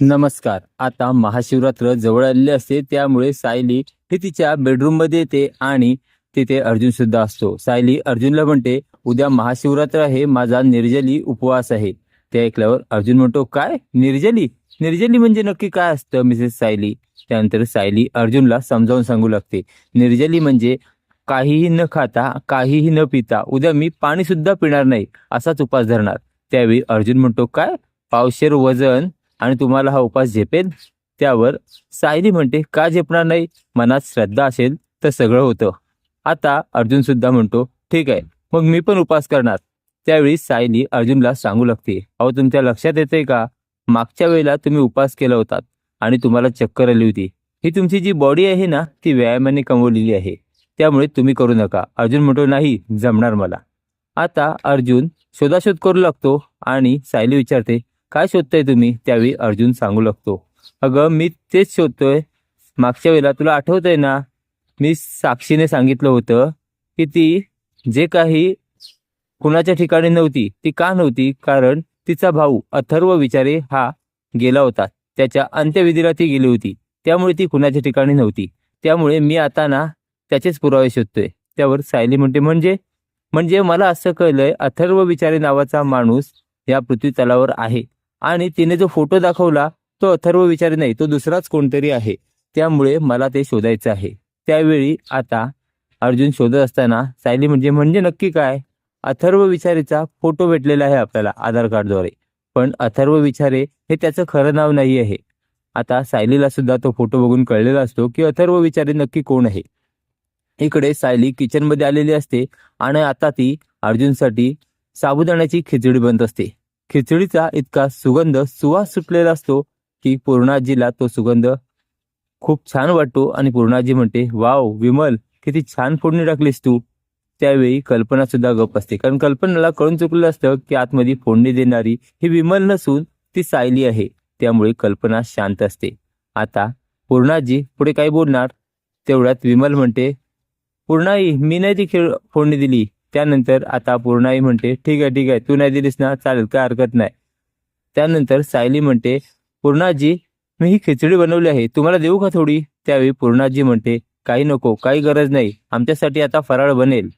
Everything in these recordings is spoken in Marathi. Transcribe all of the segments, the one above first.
नमस्कार. आता महाशिवरात्र जवळ आलेले असते त्यामुळे सायली हे तिच्या बेडरूममध्ये येते आणि तिथे अर्जुन सुद्धा असतो. सायली अर्जुनला म्हणते उद्या महाशिवरात्र आहे माझा निर्जली उपवास आहे. ते ऐकल्यावर अर्जुन म्हणतो काय? निर्जली? निर्जली म्हणजे नक्की काय असतं मिसेस सायली? त्यानंतर सायली अर्जुनला समजावून सांगू लागते निर्जली म्हणजे काहीही न खाता काहीही न पिता उद्या मी पाणी सुद्धा पिणार नाही असाच उपास धरणार. त्यावेळी अर्जुन म्हणतो काय? पावशेर वजन आणि तुम्हाला हा उपास झेपेल त्यावर सायली म्हणते का झेपणार नाही? मनात श्रद्धा असेल तर सगळं होतं. आता अर्जुन सुद्धा म्हणतो ठीक आहे मग मी पण उपास करणार. त्यावेळी सायली अर्जुनला सांगू लागते अहो तुमच्या लक्षात येते का? मागच्या वेळेला तुम्ही उपास केला होतात आणि तुम्हाला चक्कर आली होती. ही तुमची जी बॉडी आहे ना ती व्यायामाने कमवलेली आहे. त्यामुळे तुम्ही करू नका. अर्जुन म्हणतो नाही जमणार मला. आता अर्जुन शोधाशोध करू लागतो आणि सायली विचारते काय शोधताय तुम्ही? त्यावेळी अर्जुन सांगू लागतो. अगं मी तेच शोधतोय. मागच्या वेळेला तुला आठवतंय ना मी साक्षीने सांगितलं होतं की ती जे काही कुणाच्या ठिकाणी नव्हती ती का नव्हती? कारण तिचा भाऊ अथर्व विचारे हा गेला होता. त्याच्या अंत्यविधीला ती गेली होती. त्यामुळे ती कुणाच्या ठिकाणी नव्हती. त्यामुळे मी आता ना त्याचेच पुरावे शोधतोय. त्यावर सायली म्हणते म्हणजे? म्हणजे मला असं कळलंय अथर्व विचारे नावाचा माणूस या पृथ्वी तलावर आहे. आणि तिने जो फोटो दाखवला तो अथर्व विचारे नाही तो दुसराच कोणतरी आहे. त्यामुळे मला ते शोधायचं आहे. त्यावेळी आता अर्जुन शोधत असताना सायली म्हणजे म्हणजे नक्की काय? अथर्व विचारेचा फोटो भेटलेला आहे आपल्याला आधार कार्डद्वारे. पण अथर्व विचारे हे त्याचं खरं नाव नाही आहे. आता सायलीला सुद्धा तो फोटो बघून कळलेला असतो की अथर्व विचारे नक्की कोण आहे. इकडे सायली किचनमध्ये आलेली असते आणि आता ती अर्जुनसाठी साबुदाण्याची खिचडी बनत असते. खिचडीचा इतका सुगंध सुवास सुटलेला असतो की पूर्णाजीला तो सुगंध खूप छान वाटतो आणि पूर्णाजी म्हणते वाव विमल किती छान फोडणी टाकलीस तू. त्यावेळी कल्पना सुद्धा गप असते. कारण कल्पनाला कळून चुकलेलं असतं की आतमध्ये फोडणी देणारी ही विमल नसून ती सायली आहे. त्यामुळे कल्पना शांत असते. आता पूर्णाजी पुढे काय बोलणार? तेवढ्यात विमल म्हणते पूर्णाई मी नाही ती खेळ फोडणी दिली. त्यानंतर आता पूर्णाई म्हणते ठीक आहे ठीक आहे तू नाही दिलीस ना चालेल काय हरकत नाही. त्यानंतर सायली म्हणते पूर्णाजी मी ही खिचडी बनवली आहे तुम्हाला देऊ का थोडी? त्यावेळी पूर्णाजी म्हणते काही नको काही गरज नाही आमच्यासाठी आता फराळ बनेल.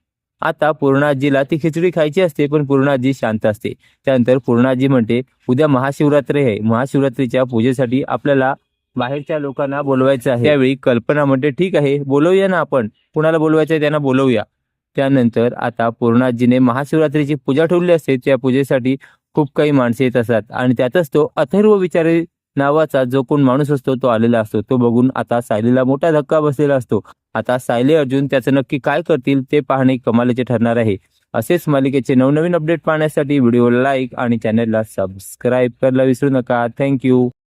आता पूर्णाजीला ती खिचडी खायची असते पण पूर्णाजी शांत असते. त्यानंतर पूर्णाजी म्हणते उद्या महाशिवरात्री आहे महाशिवरात्रीच्या पूजेसाठी आपल्याला बाहेरच्या लोकांना बोलवायचं आहे. त्यावेळी कल्पना म्हणते ठीक आहे बोलवूया ना आपण कुणाला बोलवायचं आहे त्यांना बोलवूया. त्यानंतर आता पूर्णाजीने महाशिवरात्रीची पूजा ठेवली असते. त्या पूजेसाठी खूप काही माणसे येत असतात आणि त्यातच तो अथर्व विचारे नावाचा जो कोण माणूस असतो तो आलेला असतो. तो बघून आता सायलीला मोठा धक्का बसलेला असतो. आता सायली अर्जुन त्याचं नक्की काय करतील ते पाहणे कमालीचे ठरणार आहे. असेच मालिकेचे नवनवीन अपडेट पाहण्यासाठी व्हिडिओला लाईक आणि चॅनलला सबस्क्राईब करायला विसरू नका. थँक्यू